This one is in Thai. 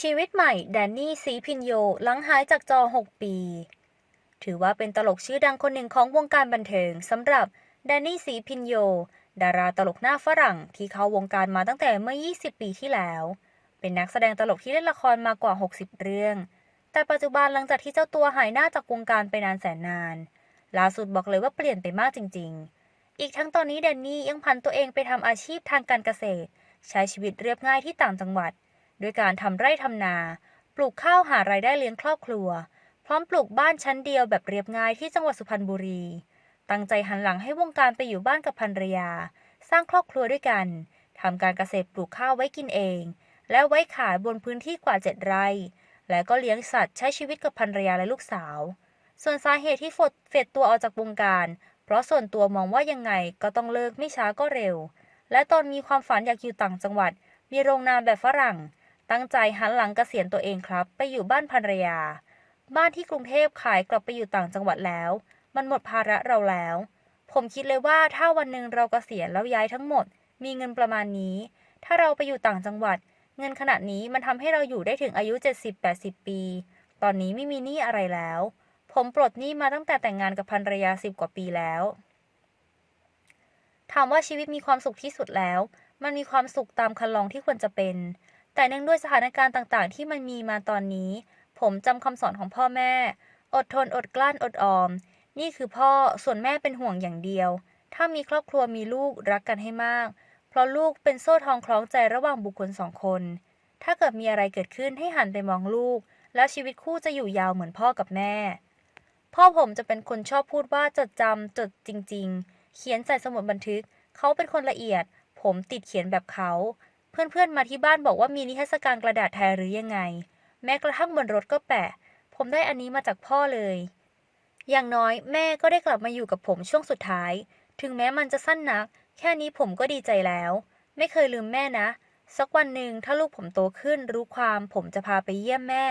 ชีวิตใหม่แดนนี่สีพินโยหลังหายจากจอ 6 ปี ถือว่าเป็นตลกชื่อดังคนหนึ่งของวงการบันเทิงสำหรับแดนนี่สีพินโย ดาราตลกหน้าฝรั่งที่เข้าวงการมาตั้งแต่เมื่อ 20 ปีที่แล้ว เป็นนักแสดงตลกที่เล่นละครมากว่า 60 เรื่อง แต่ปัจจุบันหลังจากที่เจ้าตัวหายหน้าจากวงการไปนานแสนนานล่าสุดบอกเลยว่าเปลี่ยนไปมากจริง ๆ อีกทั้งตอนนี้แดนนี่ยังพันตัวเองไปทำอาชีพทางการเกษตร ใช้ชีวิตเรียบง่ายที่ต่างจังหวัด ด้วยการทำไร่ทำนา ปลูกข้าวหารายได้เลี้ยงครอบครัว พร้อมปลูกบ้านชั้นเดียวแบบเรียบง่ายที่จังหวัดสุพรรณบุรี ตั้งใจหันหลังให้วงการไปอยู่บ้านกับภรรยา สร้างครอบครัวด้วยกันทำการเกษตรปลูกข้าวไว้กินเอง และไว้ขายบนพื้นที่กว่าเจ็ดไร่ และก็เลี้ยงสัตว์ใช้ชีวิตกับภรรยาและลูกสาว ส่วนสาเหตุที่ฟดเฟดตัวออกจากวงการ เพราะส่วนตัวมองว่ายังไงก็ต้องเลิกไม่ช้าก็เร็ว และตอนมีความฝันอยากอยู่ต่างจังหวัด มีโรงนาแบบฝรั่ง ตั้งใจหันหลังเกษียณตัวเองครับ ไปอยู่บ้านภรรยา บ้านที่กรุงเทพขายกลับไปอยู่ต่างจังหวัดแล้ว มันหมดภาระเราแล้ว ผมคิดเลยว่าถ้าวันหนึ่งเราเกษียณแล้วย้ายทั้งหมด มีเงินประมาณนี้ ถ้าเราไปอยู่ต่างจังหวัด เงินขนาดนี้มันทำให้เราอยู่ได้ถึงอายุ 70-80 ปี ตอนนี้ไม่มีหนี้อะไรแล้ว ผมปลดหนี้มาตั้งแต่แต่งงานกับภรรยาสิบกว่าปีแล้วถามว่าชีวิตมีความสุขที่สุดแล้ว มันมีความสุขตามคันลองที่ควรจะเป็น แต่เนื่องด้วยสถานการณ์ต่างๆ ที่มันมีมาตอนนี้ ผมจำคำสอนของพ่อแม่ อดทนอดกลั้นอดออม นี่คือพ่อส่วนแม่เป็นห่วงอย่างเดียว ถ้ามีครอบครัวมีลูกรักกันให้มาก เพราะลูกเป็นโซ่ทองคล้องใจระหว่างบุคคลสองคน ถ้าเกิดมีอะไรเกิดขึ้นให้หันไปมองลูก แล้วชีวิตคู่จะอยู่ยาวเหมือนพ่อกับแม่ พ่อผมจะเป็นคนชอบพูดว่าจดจำจดจริง ๆ เขียนใส่สมุดบันทึก เขาเป็นคนละเอียด ผมติดเขียนแบบเขา เพื่อนๆมาที่บ้านบอกว่ามีนิทรรศการกระดาษแทนหรือยังไง แม้กระทั่งบนรถก็แปะ ผมได้อันนี้มาจากพ่อเลย อย่างน้อยแม่ก็ได้กลับมาอยู่กับผมช่วงสุดท้าย ถึงแม้มันจะสั้นนัก แค่นี้ผมก็ดีใจแล้ว ไม่เคยลืมแม่นะ สักวันหนึ่งถ้าลูกผมโตขึ้นรู้ความผมจะพาไปเยี่ยมแม่